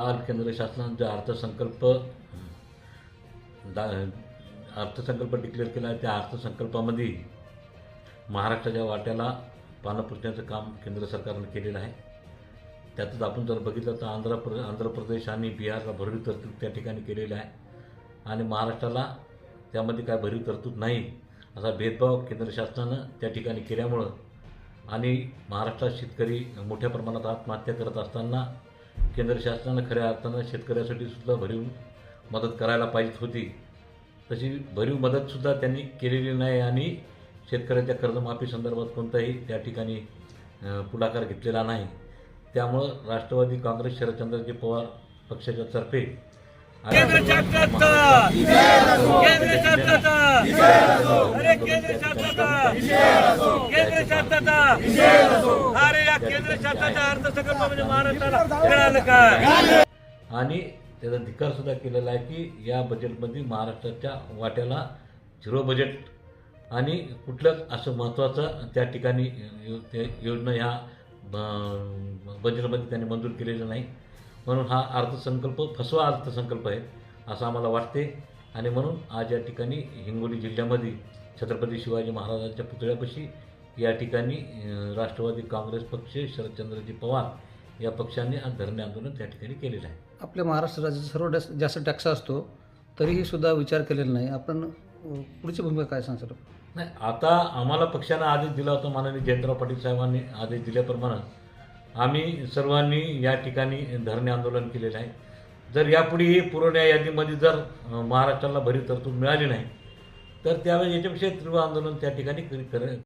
आज केंद्र शासनाने जो अर्थसंकल्प दा अर्थसंकल्प डिक्लेअर केला आहे. त्या अर्थसंकल्पामध्ये महाराष्ट्राच्या वाट्याला पानं पुसण्याचं काम केंद्र सरकारनं केलेलं आहे. त्यातच आपण जर बघितलं तर आंध्र प्र आंध्र प्रदेश आणि बिहारला भरीव तरतूद त्या ठिकाणी केलेली आहे. आणि महाराष्ट्राला त्यामध्ये काय भरीव तरतूद नाही असा भेदभाव केंद्र शासनानं त्या ठिकाणी केल्यामुळं आणि महाराष्ट्रात शेतकरी मोठ्या प्रमाणात आत्महत्या करत असताना केंद्र शासनानं खऱ्या अर्थानं शेतकऱ्यासाठी सुद्धा भरीव मदत करायला पाहिजे होती. तशी भरीव मदतसुद्धा त्यांनी केलेली नाही आणि शेतकऱ्याच्या कर्जमाफी संदर्भात कोणताही त्या ठिकाणी पुढाकार घेतलेला नाही. त्यामुळं राष्ट्रवादी काँग्रेस शरदचंद्रजी पवार पक्षाच्या तर्फे केंद्र केंद्र शासनाचा. अरे या केंद्र शासनाचा अर्थसंकल्प म्हणजे महाराष्ट्राला मिळालं काय? आणि त्याचा धिकार सुद्धा केलेला आहे की या बजेटमध्ये महाराष्ट्राच्या वाट्याला झिरो बजेट आणि कुठलंच असं महत्त्वाचं त्या ठिकाणी योजना ह्या बजेटमध्ये त्यांनी मंजूर केलेलं नाही. म्हणून हा अर्थसंकल्प फसवा अर्थसंकल्प आहे असं आम्हाला वाटते. आणि म्हणून आज या ठिकाणी हिंगोली जिल्ह्यामध्ये छत्रपती शिवाजी महाराजांच्या पुतळ्यापाशी या ठिकाणी राष्ट्रवादी काँग्रेस पक्ष शरदचंद्रजी पवार या पक्षाने आज धरणे आंदोलन त्या ठिकाणी केलेलं आहे. आपल्या महाराष्ट्र राज्यात सर्व जास्त टॅक्स असतो तरीही सुद्धा विचार केलेला नाही. आपण पुढची भूमिका काय सांगतो नाही आता आम्हाला पक्षानं आदेश दिला होता माननीय जयंतराव पाटील साहेबांनी आदेश दिल्याप्रमाणे. आम्ही सर्वांनी या ठिकाणी धरणे आंदोलन केलेलं आहे. जर यापुढेही पुरवण्या यादीमध्ये जर महाराष्ट्राला भरीव तरतूद मिळाली नाही तर त्यावेळी याच्यापेक्षा तीव्र आंदोलन त्या ठिकाणी कर-